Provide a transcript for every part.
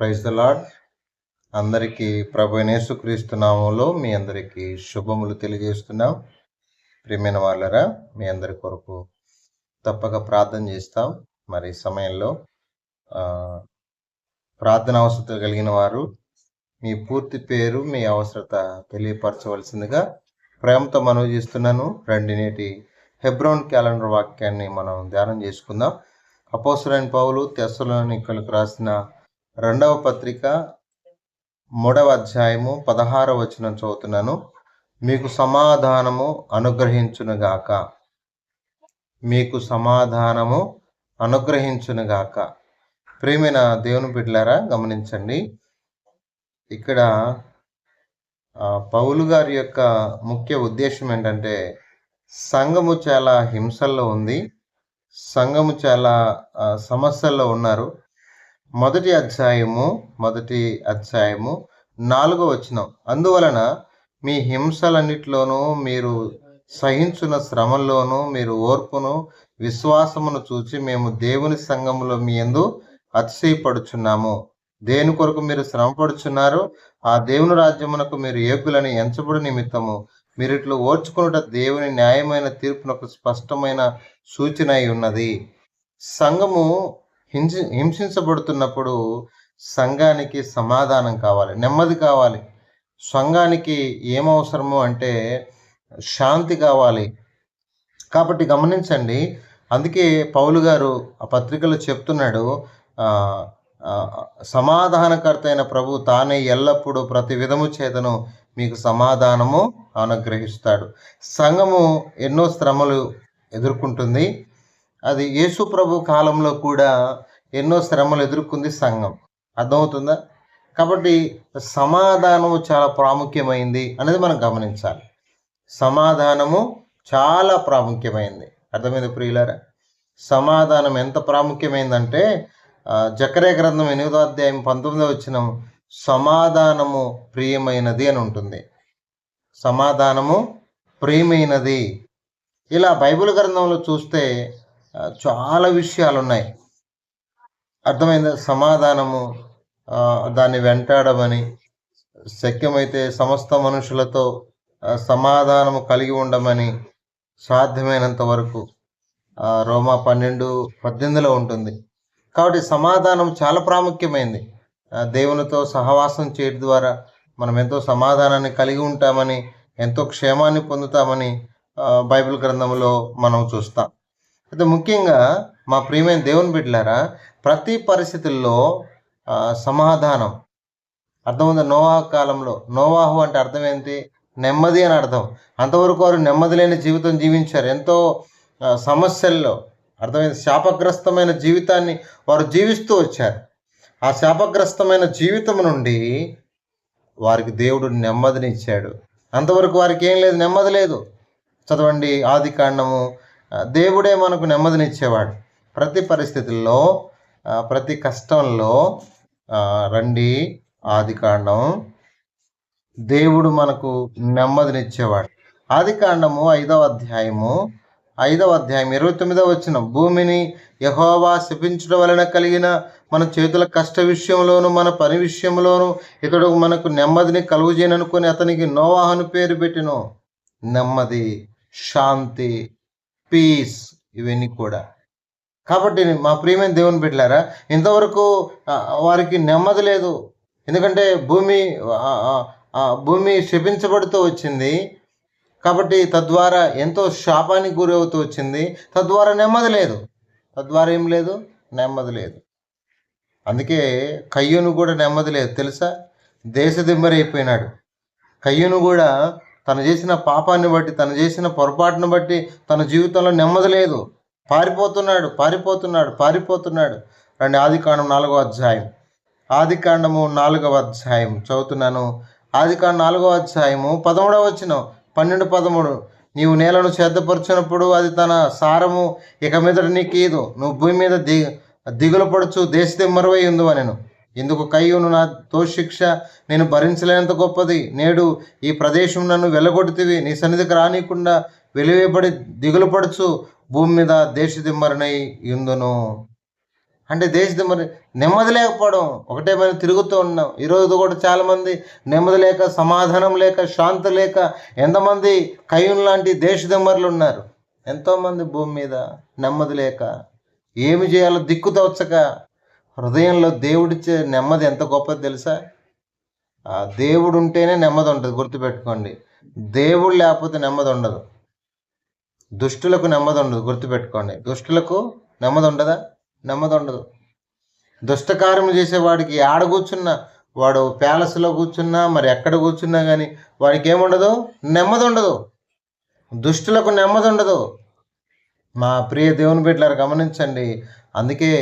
Praise the lord అందరికీ ప్రభు నేసుక్రీస్తు నామంలో మీ అందరికీ శుభములు తెలియజేస్తున్నాం. ప్రియమైన వాళ్ళరా మీ అందరి కొరకు తప్పక ప్రార్థన చేస్తాం. మరి సమయంలో ప్రార్థన అవసరత కలిగిన వారు మీ పూర్తి పేరు మీ అవసరత తెలియపరచవలసిందిగా ప్రేమతో మనవి చేస్తున్నాను. నేటి హెబ్రోన్ క్యాలెండర్ వాక్యాన్ని మనం ధ్యానం చేసుకుందాం. అపోసరైన పౌలు తెస్సలోనికలకు రాసిన రెండవ పత్రిక మూడవ అధ్యాయము పదహార వచనం చదువుతున్నాను. మీకు సమాధానము అనుగ్రహించునుగాక. మీకు సమాధానము అనుగ్రహించునుగాక. ప్రేమైన దేవుని బిడ్డలారా గమనించండి. ఇక్కడ పౌలు గారి యొక్క ముఖ్య ఉద్దేశం ఏంటంటే సంఘము చాలా హింసల్లో ఉంది. సంఘము చాలా సమస్యల్లో ఉన్నారు. మొదటి అధ్యాయము మొదటి అధ్యాయము నాలుగో వచనం. అందువలన మీ హింసలన్నిటిలోనూ మీరు సహించున్న శ్రమంలోనూ మీరు ఓర్పును విశ్వాసమును చూచి మేము దేవుని సంఘములో మీ ఎందు అతిశయపడుచున్నాము. దేని కొరకు మీరు శ్రమపడుచున్నారు? ఆ దేవుని రాజ్యమునకు మీరు ఏకులని ఎంచబడి నిమిత్తము. మీరు ఇట్లు ఓర్చుకున్నట దేవుని న్యాయమైన తీర్పునకు స్పష్టమైన సూచన అయి ఉన్నది సంఘము హింసి హింసించబడుతున్నప్పుడు సంఘానికి సమాధానం కావాలి నెమ్మది కావాలి. సంఘానికి ఏమవసరము అంటే శాంతి కావాలి. కాబట్టి గమనించండి. అందుకే పౌలు గారు ఆ పత్రికలో చెప్తున్నాడు సమాధానకర్తైన సమాధానకర్త అయిన ప్రభు తానే ఎల్లప్పుడూ ప్రతి విధము చేతను మీకు సమాధానము అనుగ్రహిస్తాడు. సంఘము ఎన్నో శ్రమలు ఎదుర్కొంటుంది. అది యేసు ప్రభు కాలంలో కూడా ఎన్నో శ్రమలు ఎదుర్కొంది సంఘం. అర్థమవుతుందా? కాబట్టి సమాధానము చాలా ప్రాముఖ్యమైంది అనేది మనం గమనించాలి. సమాధానము చాలా ప్రాముఖ్యమైంది. అర్థమైంది ప్రియులారా? సమాధానం ఎంత ప్రాముఖ్యమైందంటే జకరే గ్రంథం ఎనిమిదో అధ్యాయం పంతొమ్మిదో వచ్చిన సమాధానము ప్రియమైనది అని ఉంటుంది. సమాధానము ప్రియమైనది. ఇలా బైబిల్ గ్రంథంలో చూస్తే చాలా విషయాలు ఉన్నాయి అర్థమైంది? సమాధానము దాన్ని వెంటాడమని శక్యమైతే సమస్త మనుషులతో సమాధానము కలిగి ఉండమని సాధ్యమైనంత వరకు రోమా పన్నెండు పద్దెనిమిదిలో ఉంటుంది. కాబట్టి సమాధానం చాలా ప్రాముఖ్యమైంది. దేవునితో సహవాసం చేయడం ద్వారా మనం ఎంతో సమాధానాన్ని కలిగి ఉంటామని ఎంతో క్షేమాన్ని పొందుతామని బైబిల్ గ్రంథంలో మనం చూస్తాం. అయితే ముఖ్యంగా మా ప్రియమైన దేవుని బిడ్డలారా ప్రతి పరిస్థితుల్లో సమాధానం. అర్థమైంది నోవాహ కాలంలో. నోవాహు అంటే అర్థం ఏంటి? నెమ్మది అని అర్థం. అంతవరకు వారు నెమ్మది లేని జీవితం జీవించారు. ఎంతో సమస్యల్లో అర్థమైంది? శాపగ్రస్తమైన జీవితాన్ని వారు జీవిస్తూ వచ్చారు. ఆ శాపగ్రస్తమైన జీవితం నుండి వారికి దేవుడు నెమ్మదిని ఇచ్చాడు అంతవరకు వారికి ఏం లేదు నెమ్మది లేదు. చదవండి ఆది కాండము దేవుడే మనకు నెమ్మదినిచ్చేవాడు. ప్రతి పరిస్థితుల్లో ప్రతి కష్టంలో రండి ఆది కాండం. దేవుడు మనకు నెమ్మదినిచ్చేవాడు. ఆది కాండము ఐదవ అధ్యాయము ఐదవ అధ్యాయం ఇరవై తొమ్మిదవ వచ్చిన భూమిని యహోవా శపించడం వలన కలిగిన మన చేతుల కష్ట విషయంలోను మన పని విషయంలోను ఇతడు మనకు నెమ్మదిని కలుగుజేయననుకొని అతనికి నోవాహను పేరు పెట్టిను. నెమ్మది శాంతి పీస్ ఇవన్నీ కూడా. కాబట్టి మా ప్రియమైన దేవుని బిడ్డలారా ఇంతవరకు వారికి నెమ్మది లేదు. ఎందుకంటే భూమి భూమి శపించబడుతూ వచ్చింది. కాబట్టి తద్వారా ఎంతో శాపానికి గురి అవుతూ వచ్చింది. తద్వారా నెమ్మది లేదు. తద్వారా ఏం లేదు? నెమ్మది లేదు. అందుకే కయ్యూను కూడా నెమ్మది లేదు. తెలుసా? దేశదిమ్మరైపోయినాడు కయ్యూను కూడా తను చేసిన పాపాన్ని బట్టి తను చేసిన పొరపాటును బట్టి తన జీవితంలో నెమ్మది లేదు. పారిపోతున్నాడు పారిపోతున్నాడు పారిపోతున్నాడు. రండి ఆది కాండం నాలుగవ అధ్యాయం. ఆది కాండము నాలుగవ అధ్యాయం చదువుతున్నాను. ఆది కాండం నాలుగవ అధ్యాయము పదమూడవ వచ్చిన పన్నెండు పదమూడు. నీవు నేలను సేద్దపరిచినప్పుడు అది తన సారము ఇక మీద నీకీదు నువ్వు భూమి మీద ది దిగులు పడుచు దేశదిమ్మరవై ఉందు నేను ఇందుకు కయ్యూను నా తోశిక్ష నేను భరించలేనంత గొప్పది. నేడు ఈ ప్రదేశం నన్ను వెళ్ళగొడుతుంది నీ సన్నిధికి రానికుండా వెలివేయబడి దిగులు పడుచు. భూమి మీద దేశదిమ్మరనై ఇందును అంటే దేశదిమ్మరి నెమ్మది లేకపోవడం. ఒకటే మనం తిరుగుతూ ఉన్నాం. ఈరోజు కూడా చాలామంది నెమ్మది లేక సమాధానం లేక శాంతి లేక ఎంతమంది కయ్యూన్ లాంటి దేశదిమ్మరులు ఉన్నారు? ఎంతోమంది భూమి మీద నెమ్మది లేక. ఏమి చేయాలో దిక్కు తోచక హృదయంలో దేవుడిచ్చే నెమ్మది ఎంత గొప్పది తెలుసా? ఆ దేవుడు ఉంటేనే నెమ్మది ఉంటుంది గుర్తుపెట్టుకోండి. దేవుడు లేకపోతే నెమ్మది ఉండదు దుష్టులకు నెమ్మది ఉండదు గుర్తుపెట్టుకోండి. దుష్టులకు నెమ్మది ఉండదా నెమ్మది ఉండదు దుష్టకార్యం చేసేవాడికి ఆడ కూర్చున్నా వాడు ప్యాలెస్లో కూర్చున్నా మరి ఎక్కడ కూర్చున్నా కానీ వాడికి ఏముండదు నెమ్మది ఉండదు దుష్టులకు నెమ్మది ఉండదు మా ప్రియ దేవుని బిడ్డలారు గమనించండి. అందుకే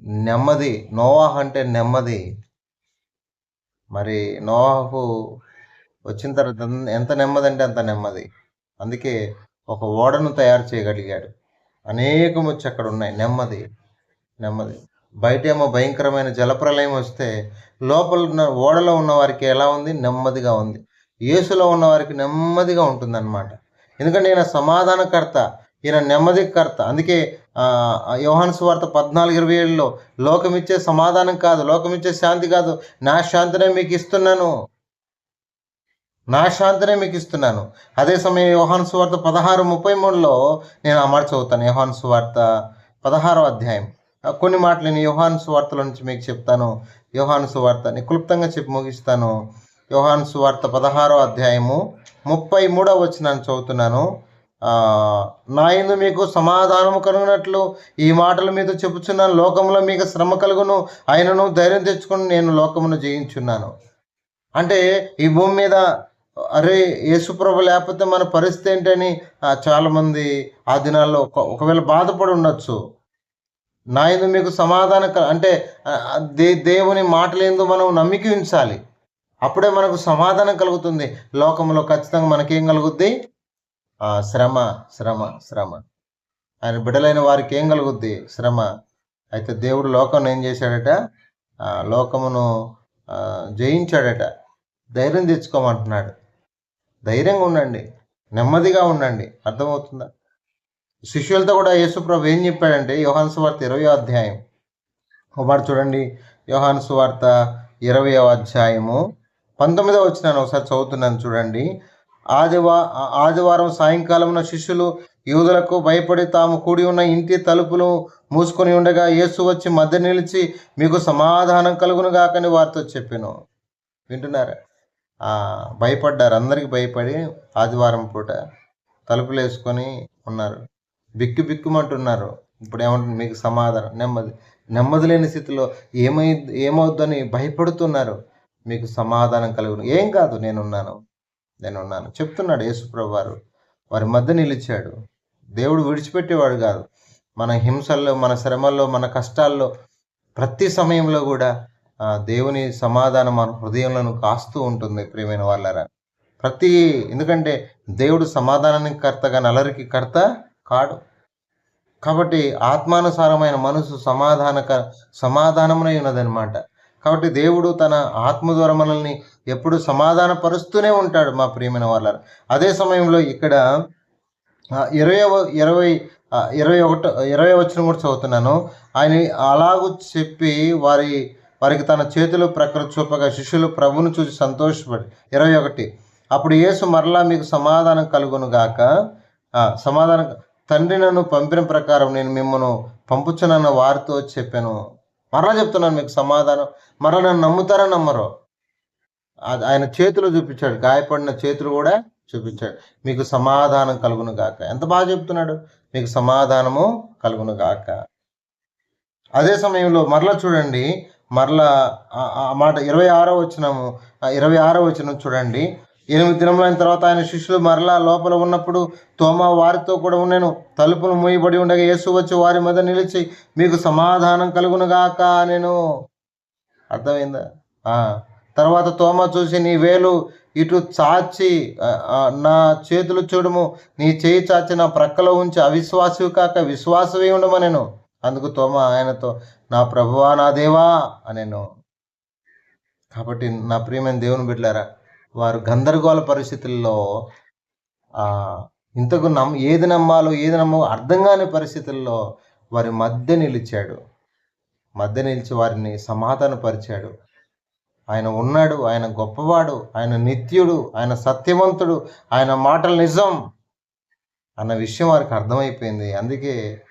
నెమ్మది. నోవాహ్ అంటే నెమ్మది. మరి నోవాహకు వచ్చిన తర్వాత ఎంత నెమ్మది అంటే అంత నెమ్మది. అందుకే ఒక ఓడను తయారు చేయగలిగాడు. అనేకం వచ్చి అక్కడ ఉన్నాయి నెమ్మది నెమ్మది. బయట ఏమో భయంకరమైన జలప్రలయం వస్తే లోపల ఉన్న ఓడలో ఉన్న వారికి ఎలా ఉంది? నెమ్మదిగా ఉంది. యేసులో ఉన్న వారికి నెమ్మదిగా ఉంటుందన్నమాట. ఎందుకంటే ఈయన సమాధానకర్త ఈయన నెమ్మదికర్త. అందుకే యోహాను సువార్త పద్నాలుగు ఇరవై ఏడులో లోకమిచ్చే సమాధానం కాదు లోకమిచ్చే శాంతి కాదు నా శాంతినే మీకు ఇస్తున్నాను. నా శాంతినే మీకు ఇస్తున్నాను. అదే సమయం యోహాను సువార్త పదహారు ముప్పై మూడులో నేను ఆ మాట చదువుతాను. యోహాను సువార్త పదహారో అధ్యాయం. కొన్ని మాటలు నేను యోహాను సువార్తల నుంచి మీకు చెప్తాను. యోహాను సువార్త క్లుప్తంగా చెప్పి ముగిస్తాను. యోహాను సువార్త పదహారో అధ్యాయము ముప్పై మూడో వచ్చినాను చదువుతున్నాను. ఆ, నా మీకు సమాధానము కలిగినట్లు ఈ మాటలు మీతో చెప్పుచున్నాను లోకంలో మీకు శ్రమ కలుగును. ఆయనను ధైర్యం తెచ్చుకుని నేను లోకమును జయించున్నాను. అంటే ఈ భూమి మీద అరే యేసుప్రభు లేకపోతే మన పరిస్థితి ఏంటని చాలామంది ఆ దినాల్లో ఒక- ఒకవేళ బాధపడి ఉండొచ్చు. నాయందు మీకు సమాధానం అంటే దే దేవుని మాటలేందు మనం నమ్మిక ఉంచాలి. అప్పుడే మనకు సమాధానం కలుగుతుంది. లోకంలో ఖచ్చితంగా మనకేం కలుగుద్ది? శ్రమ శ్రమ శ్రమ. ఆయన బిడ్డలైన వారికి ఏం కలుగుద్ది? శ్రమ. అయితే దేవుడు లోకం ఏం చేశాడట? లోకమును జయించాడట. ధైర్యం తెచ్చుకోమంటున్నాడు. ధైర్యంగా ఉండండి. నెమ్మదిగా ఉండండి. అర్థమవుతుందా? శిష్యులతో కూడా యేసుప్రభు ఏం చెప్పాడంటే యోహాను సువార్త ఇరవై అధ్యాయం ఒకటి చూడండి. యోహాను సువార్త ఇరవై అధ్యాయము పంతొమ్మిదో వచ్చినాను ఒకసారి చదువుతున్నాను చూడండి. ఆదివా ఆదివారం సాయంకాలమున శిష్యులు యూదులకు భయపడి తాము కూడి ఉన్న ఇంటి తలుపులు మూసుకొని ఉండగా యేసు వచ్చి మధ్య నిలిచి మీకు సమాధానం కలుగును కాకని వారితో చెప్పాను. వింటున్నారా? భయపడ్డారు. అందరికీ భయపడి ఆదివారం పూట తలుపులు వేసుకొని ఉన్నారు. బిక్కు బిక్కుమంటున్నారు. ఇప్పుడు ఏమంటుంది మీకు సమాధానం. నెమ్మది నెమ్మది లేని స్థితిలో ఏమై ఏమవుద్దని భయపడుతున్నారు. మీకు సమాధానం కలుగును. ఏం కాదు నేనున్నాను. నేను ఉన్నాను. చెప్తున్నాడు యేసుప్రభు వారు వారి మధ్య నిలిచాడు. దేవుడు విడిచిపెట్టేవాడు కాదు. మన హింసల్లో మన శ్రమల్లో మన కష్టాల్లో ప్రతి సమయంలో కూడా దేవుని సమాధానం మన హృదయంలో కాస్తూ ఉంటుంది ప్రియమైన వాళ్ళరా. ప్రతి ఎందుకంటే దేవుడు సమాధానానికి కర్తగా నలరికి కర్త కాడు. కాబట్టి ఆత్మానుసారమైన మనసు సమాధానక సమాధానమునై ఉన్నదనమాట కాబట్టి దేవుడు తన ఆత్మ ద్వారా మనల్ని ఎప్పుడు సమాధానపరుస్తూనే ఉంటాడు మా ప్రియమైన వాళ్ళ అదే సమయంలో ఇక్కడ ఇరవై ఇరవై ఇరవై ఒకటో ఇరవై వచ్చిన కూడా చదువుతున్నాను. ఆయన అలాగూ చెప్పి వారి వారికి తన చేతులు ప్రకృతి చూపగా శిష్యులు ప్రభును చూసి సంతోషపడి ఇరవై ఒకటి అప్పుడు యేసు మరలా మీకు సమాధానం కలుగును గాక సమాధానం తండ్రి నన్ను పంపిన ప్రకారం నేను మిమ్మల్ని పంపుచునన్న వారితో చెప్పాను. మరలా చెప్తున్నాను మీకు సమాధానం. మరలా నన్ను నమ్ముతారా నమ్మరో? ఆయన చేతులు చూపించాడు. గాయపడిన చేతులు కూడా చూపించాడు. మీకు సమాధానం కలుగును గాక. ఎంత బాగా చెప్తున్నాడు? మీకు సమాధానము కలుగును గాక. అదే సమయంలో మరలా చూడండి. మరలా ఆ- ఆ మాట ఇరవై ఆరో వచ్చినము ఇరవై ఆరో వచ్చిన చూడండి. ఎనిమిది దినములైన తర్వాత ఆయన శిష్యులు మరలా లోపల ఉన్నప్పుడు తోమా వారితో కూడా ఉన్నాను. తలుపులు మూయబడి ఉండగా యేసు వచ్చి వారి మధ్య నిలిచి మీకు సమాధానం కలుగునుగాక నేను అర్థమైందా? తర్వాత తోమ చూసి నీ వేలు ఇటు చాచి నా చేతులు చూడము. నీ చేయి చాచి నా ప్రక్కలో ఉంచి అవిశ్వాసవి కాక విశ్వాసమే నేను అందుకు తోమ ఆయనతో నా ప్రభువా నా దేవా అనేను. కాబట్టి నా ప్రియమైన దేవుని బిడ్డలారా వారు గందరగోళ పరిస్థితుల్లో ఇంతకు నమ్ ఏది నమ్మాలో ఏది నమ్మో అర్థం కాని పరిస్థితుల్లో వారి మధ్య నిలిచాడు. మధ్య నిలిచి వారిని సమాధానపరిచాడు. ఆయన ఉన్నాడు ఆయన గొప్పవాడు ఆయన నిత్యుడు ఆయన సత్యవంతుడు ఆయన మాటలు నిజం అన్న విషయం వారికి అర్థమైపోయింది. అందుకే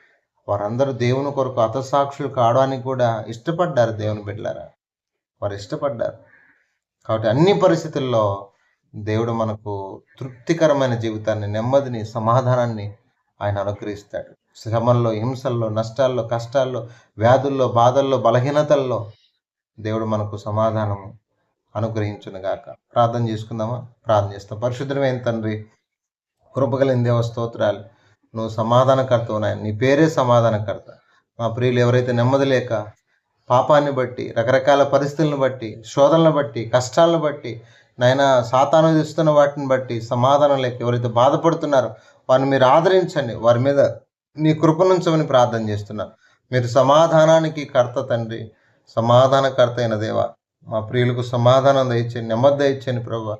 వారందరూ దేవుని కొరకు హతసాక్షులు కావడానికి కూడా ఇష్టపడ్డారు దేవుని బిడ్డలారా. వారు ఇష్టపడ్డారు. కాబట్టి అన్ని పరిస్థితుల్లో దేవుడు మనకు తృప్తికరమైన జీవితాన్ని నెమ్మదిని సమాధానాన్ని ఆయన అనుగ్రహిస్తాడు. శ్రమల్లో హింసల్లో నష్టాల్లో కష్టాల్లో వ్యాధుల్లో బాధల్లో బలహీనతల్లో దేవుడు మనకు సమాధానం అనుగ్రహించునుగాక ప్రార్థన చేసుకుందామా? ప్రార్థన చేస్తాం. పరిశుద్ధమైన తండ్రి కృపగలిగిన దేవ స్తోత్రాలు. నువ్వు సమాధానకర్తవు నాయన. నీ పేరే సమాధానకర్త. మా ప్రియులు ఎవరైతే నెమ్మది లేక పాపాన్ని బట్టి రకరకాల పరిస్థితులను బట్టి శోధనలను బట్టి కష్టాలను బట్టి నాయన సాతాను ఇస్తున్న వాటిని బట్టి సమాధానం లేక ఎవరైతే బాధపడుతున్నారో వారిని మీరు ఆదరించండి. వారి మీద నీ కృపనుంచమని ప్రార్థన చేస్తున్నా. మీరు సమాధానానికి కర్త తండ్రి సమాధానకర్త అయిన దేవ. మా ప్రియులకు సమాధానం దయచేయండి. నెమ్మది దయచేయండి ప్రభు.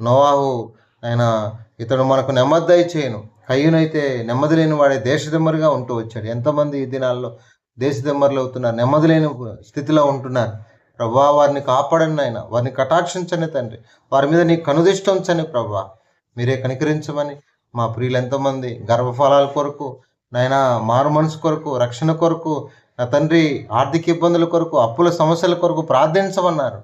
నోవాహు ఆయన ఇతడు మనకు నెమ్మది దయచేయను. కయ్యనైతే నెమ్మది లేని వాడే దేశదమ్మరిగా ఉంటూ వచ్చాడు. ఎంతమంది ఈ దినాల్లో దేశదెమ్మర్లు అవుతున్నారు నెమ్మది లేని స్థితిలో ఉంటున్నారు. ప్రభా వారిని కాపాడండి ఆయన వారిని కటాక్షించండి తండ్రి. వారి మీద నీ కనుదిష్టించని ప్రభా. మీరే కనికరించమని మా ప్రియులు ఎంతోమంది గర్భఫలాల కొరకు నాయన మారు మనసు కొరకు రక్షణ కొరకు నా తండ్రి ఆర్థిక ఇబ్బందుల కొరకు అప్పుల సమస్యల కొరకు ప్రార్థించమన్నారు.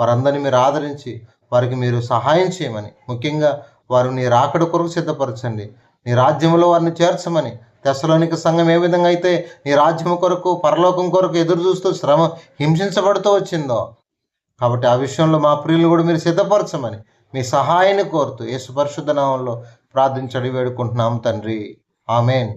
వారందరినీ మీరు ఆదరించి వారికి మీరు సహాయం చేయమని. ముఖ్యంగా వారు నీ రాకడ కొరకు సిద్ధపరచండి. నీ రాజ్యంలో వారిని చేర్చమని దశలోనికి సంఘం ఏ విధంగా అయితే నీ రాజ్యం కొరకు పరలోకం కొరకు ఎదురు చూస్తూ శ్రమ హింసించబడుతూ వచ్చిందో కాబట్టి ఆ విషయంలో మా ప్రియులు కూడా మీరు సిద్ధపరచమని మీ సహాయాన్ని కోరుతూ యేసు పరిశుద్ధ నామంలో ప్రార్థించడి వేడుకుంటున్నాం తండ్రి. ఆమెన్.